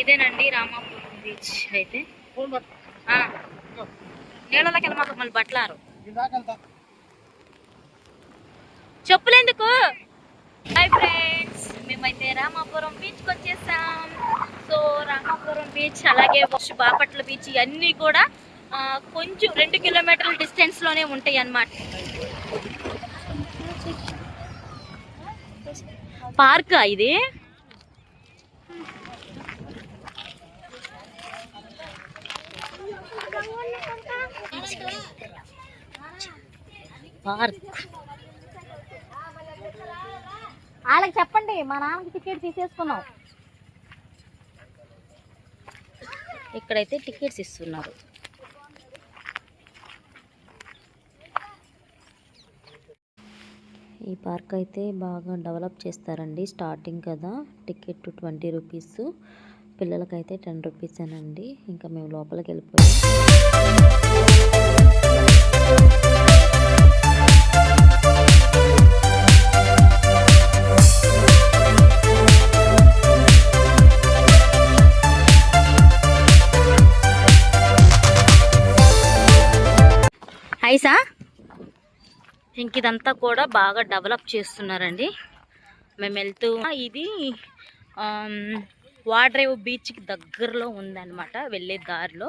ఇదేనండి రామాపురం బీచ్ అయితే. నీళ్ళలోకి వెళ్ళమాక మళ్ళీ బట్టలారు చెప్పులేందుకు? హాయ్ ఫ్రెండ్స్ మేమైతే రామాపురం బీచ్కి వచ్చేసాం. సో రామాపురం బీచ్ అలాగే వర్ష బాపట్ల బీచ్ ఇవన్నీ కూడా కొంచెం రెండు కిలోమీటర్ల డిస్టెన్స్లోనే ఉంటాయి అన్నమాట పార్కా ఇది? పార్క్. వాళ్ళకి చెప్పండి మా నాన్నకి టికెట్ తీసేసుకున్నాం. ఇక్కడైతే టికెట్స్ ఇస్తున్నారు. ఈ పార్క్ అయితే బాగా డెవలప్ చేస్తారండి స్టార్టింగ్ కదా టికెట్ ట్వంటీ రూపీస్. పిల్లలకైతే టెన్ రూపీస్ అనండి. ఇంకా మేము లోపలికి వెళ్ళిపోయాం. ఐసా ఇంక ఇదంతా కూడా బాగా డెవలప్ చేస్తున్నారండి. మేము వెళ్తూ ఇది వాడ్రేవ్ బీచ్కి దగ్గరలో ఉందన్నమాట వెళ్ళే దారిలో.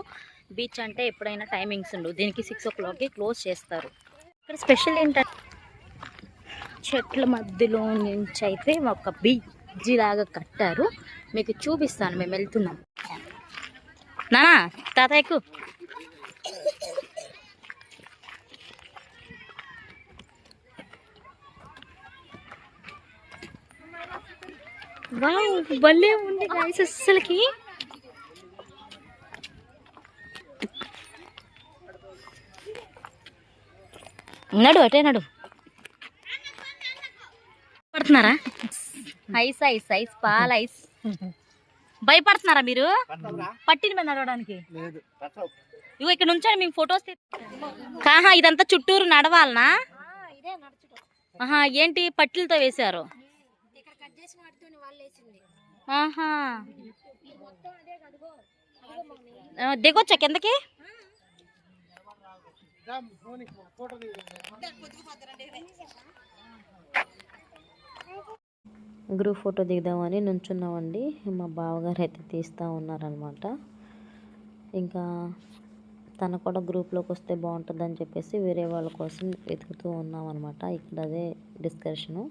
బీచ్ అంటే ఎప్పుడైనా టైమింగ్స్ ఉండవు. దీనికి సిక్స్ ఓ క్లాక్కి క్లోజ్ చేస్తారు. ఇక్కడ స్పెషల్ ఏంటంటే చెట్ల మధ్యలో నుంచి అయితే ఒక బీచ్ లాగా కట్టారు. మీకు చూపిస్తాను మేము వెళ్తున్నాం. నానా తాతయ్యకు. వావ్ భలే ఉంది గాయస్ అస్సలకి. నడు అటే నడు. పడుతున్నారా ఐస్ ఐస్ ఐస్ పాల ఐస్. భయపడుతున్నారా మీరు? పట్టిన మీద నడవడానికి? ఇగో ఇక్కడ నుంచండి మేము ఫొటోస్ కాహా ఇదంతా చుట్టూరు నడవాలనా? ఆహా ఏంటి పట్టిలతో వేశారు? ఆహా. దిగొచ్చా కిందకి? గ్రూప్ ఫోటో దిగుదామని నుంచున్నామండి. మా బావగారు అయితే తీస్తూ ఉన్నారనమాట. ఇంకా తను కూడా గ్రూప్లోకి వస్తే బాగుంటుందని చెప్పేసి వేరే వాళ్ళ కోసం వెతుకుతూ ఉన్నాం అనమాట ఇక్కడ అదే డిస్కషను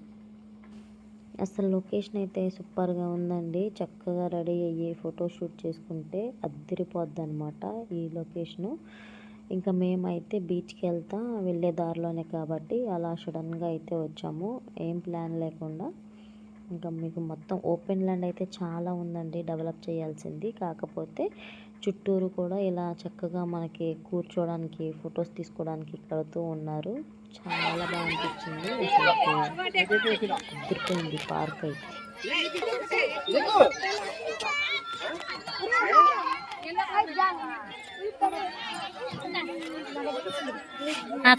అసలు లొకేషన్ అయితే సూపర్గా ఉందండి. చక్కగా రెడీ అయ్యి ఫోటో షూట్ చేసుకుంటే అద్దరిపోద్ది అనమాట ఈ లొకేషను. ఇంకా మేమైతే బీచ్కి వెళ్తా వెళ్ళే దారిలోనే కాబట్టి అలా సడన్గా అయితే వచ్చాము. ఏం ప్లాన్ లేకుండా. ఇంకా మీకు మొత్తం ఓపెన్ ల్యాండ్ అయితే చాలా ఉందండి. డెవలప్ చేయాల్సింది. కాకపోతే చుట్టూరు కూడా ఇలా చక్కగా మనకి కూర్చోవడానికి ఫొటోస్ తీసుకోవడానికి కడుతూ ఉన్నారు. చాలా బాగా అనిపించింది అదిరిపోయింది పార్క్ అయితే.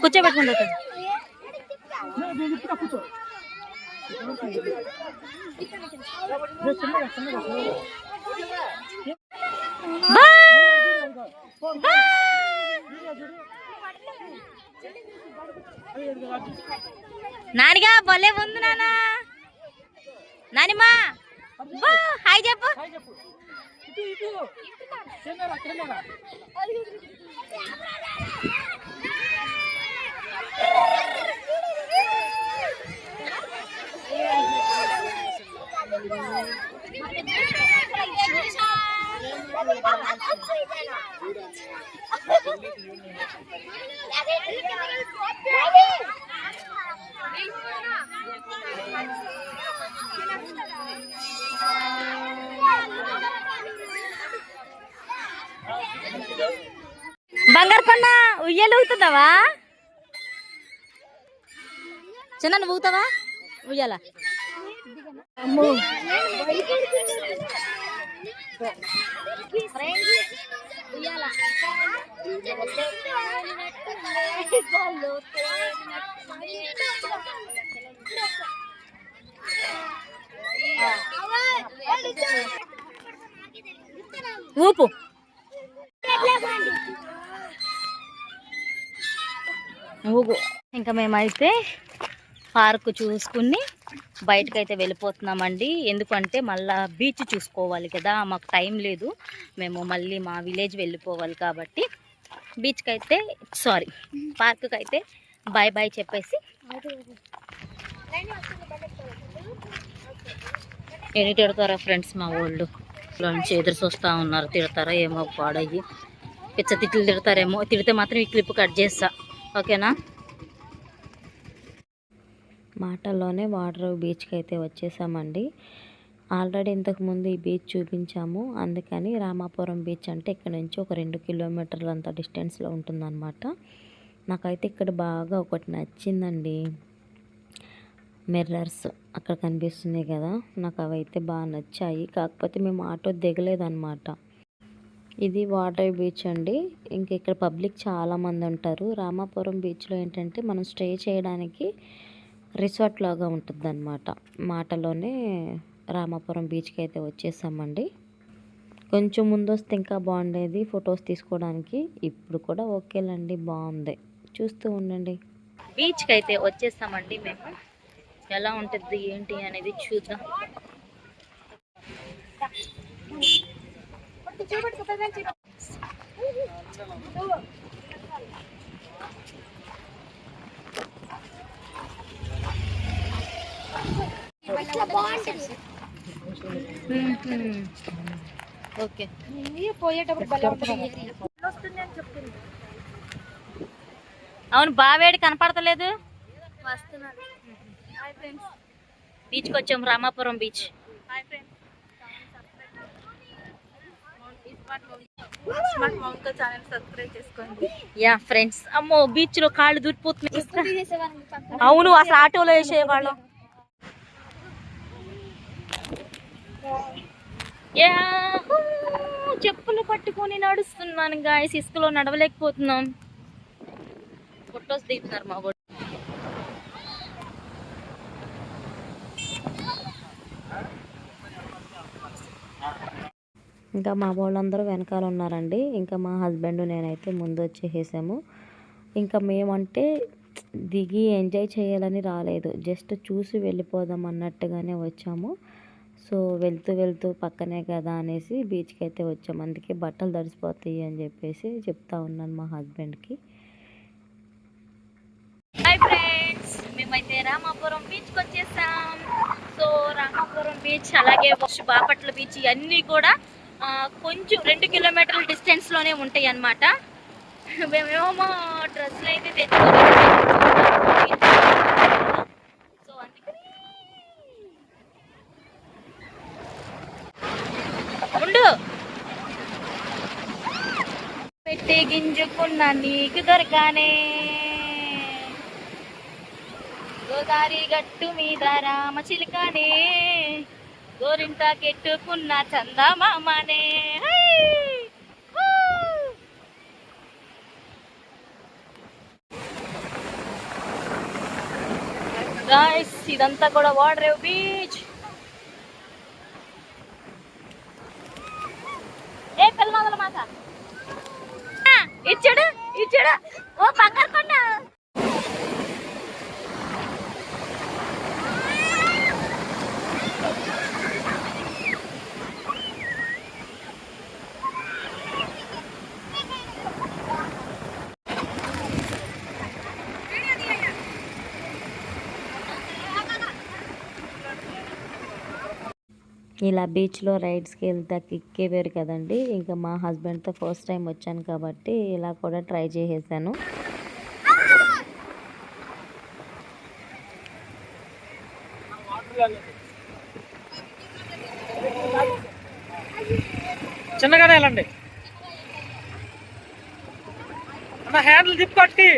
కూర్చోబెట్టుకుంటా. నానిగా భలే ఉంది నానా నానిమా బా, హాయ్ చెప్పు. బంగారు కొండ ఉయ్యాలు ఊగుతున్నావా? చిన్న నువ్వు ఊగుతావా? ఉయ్యాల. ఊపు. ఊగు. ఇంకా మేమైతే పార్క్ చూసుకుని బయటకైతే వెళ్ళిపోతున్నామండి. ఎందుకంటే మళ్ళా బీచ్ చూసుకోవాలి కదా మాకు టైం లేదు. మేము మళ్ళీ మా విలేజ్ వెళ్ళిపోవాలి కాబట్టి బీచ్కి అయితే సారీ పార్క్కి అయితే బాయ్ బాయ్ చెప్పేసి ఎన్ని తిడతారా ఫ్రెండ్స్ మా వాళ్ళు. నుంచి ఎదురు చూస్తూ ఉన్నారు. తిడతారా ఏమో పాడయ్యి. పిచ్చ తిట్లు తిడతారేమో. తిడితే మాత్రం ఈ క్లిప్ కట్ చేస్తా. ఓకేనా? మాటల్లోనే వాటర్ బీచ్కి అయితే వచ్చేసామండి. ఆల్రెడీ ఇంతకుముందు ఈ బీచ్ చూపించాము. అందుకని రామాపురం బీచ్ అంటే ఇక్కడ నుంచి ఒక రెండు కిలోమీటర్లు అంత డిస్టెన్స్లో ఉంటుందన్నమాట. నాకైతే ఇక్కడ బాగా ఒకటి నచ్చిందండి. మిర్రర్స్ అక్కడ కనిపిస్తున్నాయి కదా నాకు అవైతే బాగా నచ్చాయి. కాకపోతే మేము ఆటో దిగలేదన్నమాట. ఇది వాటర్ బీచ్ అండి. ఇంక ఇక్కడ పబ్లిక్ చాలామంది ఉంటారు. రామాపురం బీచ్లో ఏంటంటే మనం స్టే చేయడానికి రిసార్ట్ లాగా ఉంటుందన్నమాట. మాటలోనే రామాపురం బీచ్కి అయితే వచ్చేసామండి. కొంచెం ముందు వస్తే ఇంకా బాగుండేది ఫొటోస్ తీసుకోవడానికి. ఇప్పుడు కూడా ఓకేలండి బాగుంది. చూస్తూ ఉండండి. బీచ్కి అయితే వచ్చేసామండి మేము. ఎలా ఉంటుంది ఏంటి అనేది చూద్దాం. చూడండి అవును బావేడి కనపడతలేదు? బీచ్కి వచ్చాం రామాపురం బీచ్ యా ఫ్రెండ్స్ అమ్మో బీచ్లో కాళ్ళు దూరిపోతున్నాయి. అవును అసలు ఆటోలో వేసేవాళ్ళం. చెప్పులు పట్టుకొని నడుస్తున్నాను గాయస్. ఇసుకలో నడవలేకపోతున్నాం. ఫొటోస్ దిగుతున్నారు మా వాడు ఇంకా మా వాళ్ళందరూ వెనకాల ఉన్నారండి. ఇంకా మా హస్బెండ్ నేనైతే ముందు వచ్చేసాము ఇంకా మేమంటే దిగి ఎంజాయ్ చేయాలని రాలేదు. జస్ట్ చూసి వెళ్ళిపోదాం అన్నట్టుగానే వచ్చాము. సో వెళ్తూ వెళ్తూ పక్కనే కదా అనేసి బీచ్కి అయితే వచ్చాము అందుకే బట్టలు తడిసిపోతాయి అని చెప్పేసి చెప్తా ఉన్నాను మా హస్బెండ్కి. హాయ్ ఫ్రెండ్స్ మేమైతే రామాపురం బీచ్కి వచ్చేసాం సో రామాపురం బీచ్ అలాగే బాపట్ల బీచ్ ఇవన్నీ కూడా కొంచెం రెండు కిలోమీటర్ల డిస్టెన్స్లోనే ఉంటాయి అన్నమాట మేమేమో డ్రెస్సులు అయితే తెచ్చుకోవాలి సో అందుకని ఉండు పెట్టి గింజుకున్న నీకు దొరకానే. గోదారి గట్టు మీద రామ చిలుకనే గోరింట కెట్టుకున్న చందమామనే. గాయస్ ఇదంతా కూడా వాడరేవ్ బీచ్. ఇలా బీచ్లో రైడ్స్కి వెళ్తే కిక్కే వేరు కదండి. ఇంకా మా హస్బెండ్తో ఫస్ట్ టైం వచ్చాను కాబట్టి ఇలా కూడా ట్రై చేసేసాను. చిన్నగానే వెళ్ళండి. అన్న హ్యాండిల్ తిప్పుకొట్టి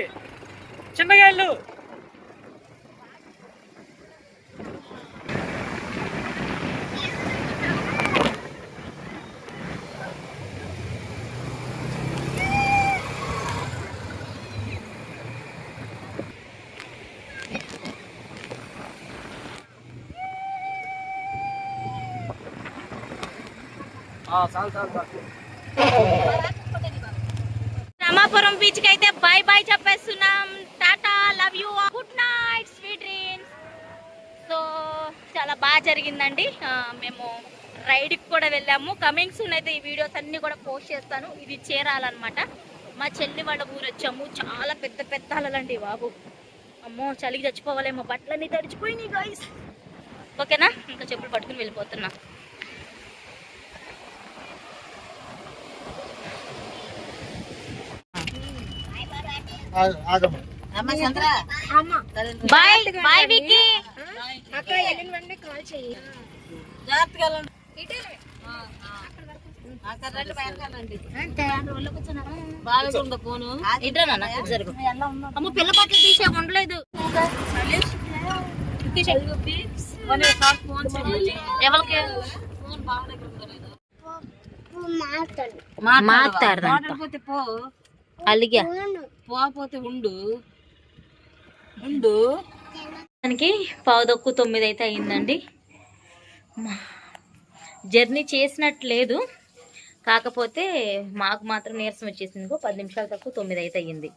చిన్నగా వెళ్ళు. రామాపురం బీచ్కి అయితే bye bye చెప్పేస్తున్నాం. Tata love you good night sweet dreams. So చాలా బాగా జరిగిందండి. మేము రైడ్కి కూడా వెళ్ళాము. కమింగ్ సూన్ అయితే ఈ వీడియోస్ అన్ని కూడా పోస్ట్ చేస్తాను. ఇది చేరాలన్నమాట. మా చెల్లి వాళ్ళ ఊరు వచ్చాము. చాలా పెద్ద పెద్ద అలలండి బాబు. అమ్మో చలికి చచ్చిపోవాలేమో. బట్టలన్నీ తడిచిపోయినాయి గాయస్ ఓకేనా? ఇంకా చెప్పులు పట్టుకుని వెళ్ళిపోతున్నా. Bye bye Vicky. అమ్మ పిల్ల పట్ల తీసే ఉండలేదు. ఎవరికి? పో. అలిగా. పోకపోతే ఉండు. ఉండు. దానికి పావుదొక్కు తొమ్మిది అయితే అయిందండి. జర్నీ చేసినట్టు లేదు కాకపోతే మాకు మాత్రం నీరసం వచ్చేసింది. పది నిమిషాల తక్కువ తొమ్మిది అయితే అయ్యింది.